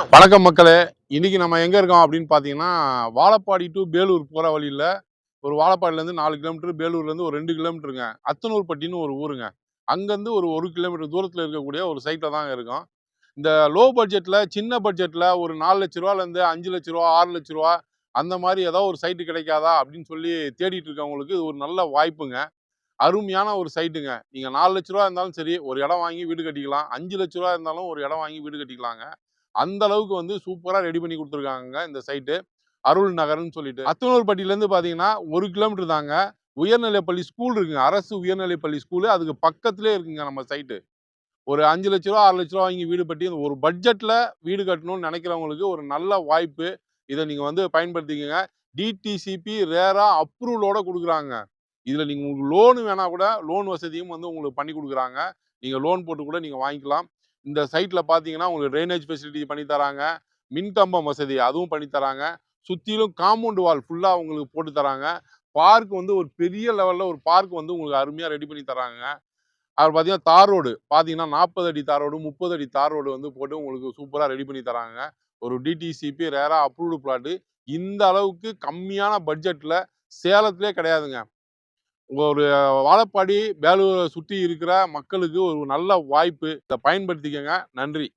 வணக்கம் மக்களே. இன்னைக்கு நம்ம எங்க இருக்கோம் அப்படின்னு பார்த்தீங்கன்னா வாழப்பாடி டு பேலூர் போற வழியில ஒரு வாழப்பாடிலேருந்து நாலு கிலோமீட்டர் பேலூர்லேருந்து ஒரு ரெண்டு கிலோமீட்டருங்க அத்தனூர்பட்டின்னு ஒரு ஊருங்க. அங்கேருந்து ஒரு ஒரு கிலோமீட்டர் தூரத்தில் இருக்கக்கூடிய ஒரு சைட்டில் தாங்க இருக்கோம். இந்த லோ பட்ஜெட்டில் சின்ன பட்ஜெட்டில் ஒரு நாலு லட்ச ரூபாலேருந்து அஞ்சு லட்ச ரூபா ஆறு லட்ச ரூபா அந்த மாதிரி ஏதோ ஒரு சைட்டு கிடைக்காதா அப்படின்னு சொல்லி தேடிட்டு இருக்கவங்களுக்கு இது ஒரு நல்ல வாய்ப்புங்க. அருமையான ஒரு சைட்டுங்க நீங்கள் நாலு லட்ச ரூபா இருந்தாலும் சரி ஒரு இடம் வாங்கி வீடு கட்டிக்கலாம். அஞ்சு லட்ச ரூபா இருந்தாலும் ஒரு இடம் வாங்கி வீடு கட்டிக்கலாங்க. அந்த அளவுக்கு வந்து சூப்பராக ரெடி பண்ணி கொடுத்துருக்காங்க இந்த சைட்டு. அருள் நகர்னு சொல்லிட்டு. அத்தனூர்பட்டியிலேருந்து பார்த்தீங்கன்னா ஒரு கிலோமீட்டர் தாங்க. உயர்நிலைப்பள்ளி ஸ்கூல் இருக்குங்க. அரசு உயர்நிலைப்பள்ளி ஸ்கூலு. அதுக்கு பக்கத்துலேயே இருக்குங்க நம்ம சைட்டு. ஒரு அஞ்சு லட்ச ரூபா ஆறு லட்ச ரூபா வாங்கி வீடு கட்டி ஒரு பட்ஜெட்டில் வீடு கட்டணும்னு நினைக்கிறவங்களுக்கு ஒரு நல்ல வாய்ப்பு. இதை நீங்கள் வந்து பயன்படுத்திக்கங்க. டிடிசிபி ரேரா அப்ரூவலோட கொடுக்குறாங்க. இதில் நீங்கள் உங்களுக்கு லோனு வேணால் கூட லோன் வசதியும் வந்து உங்களுக்கு பண்ணி கொடுக்குறாங்க. நீங்கள் லோன் போட்டு கூட நீங்கள் வாங்கிக்கலாம். இந்த சைட்டில் பார்த்தீங்கன்னா உங்களுக்கு ட்ரைனேஜ் ஃபெசிலிட்டி பண்ணி தராங்க. மின்கம்பம் வசதி அதுவும் பண்ணி தராங்க. சுற்றிலும் காம்பவுண்ட் வால் ஃபுல்லாக உங்களுக்கு போட்டு தராங்க. பார்க் வந்து ஒரு பெரிய லெவலில் ஒரு பார்க் வந்து உங்களுக்கு அருமையாக ரெடி பண்ணி தராங்க. அவர் பார்த்தீங்கன்னா தார் ரோடு. பார்த்தீங்கன்னா நாற்பது அடி தார் ரோடு முப்பது அடி தார் ரோடு வந்து போட்டு உங்களுக்கு சூப்பராக ரெடி பண்ணி தராங்க. ஒரு டிடிசிபி ரேராக அப்ரூவ்டு பிளாட்டு இந்த அளவுக்கு கம்மியான பட்ஜெட்டில் சேலத்திலே கிடையாதுங்க. ஒரு வாழப்பாடி வேலூரை சுற்றி இருக்கிற மக்களுக்கு ஒரு நல்ல வாய்ப்பு. இதை பயன்படுத்திக்கங்க. நன்றி.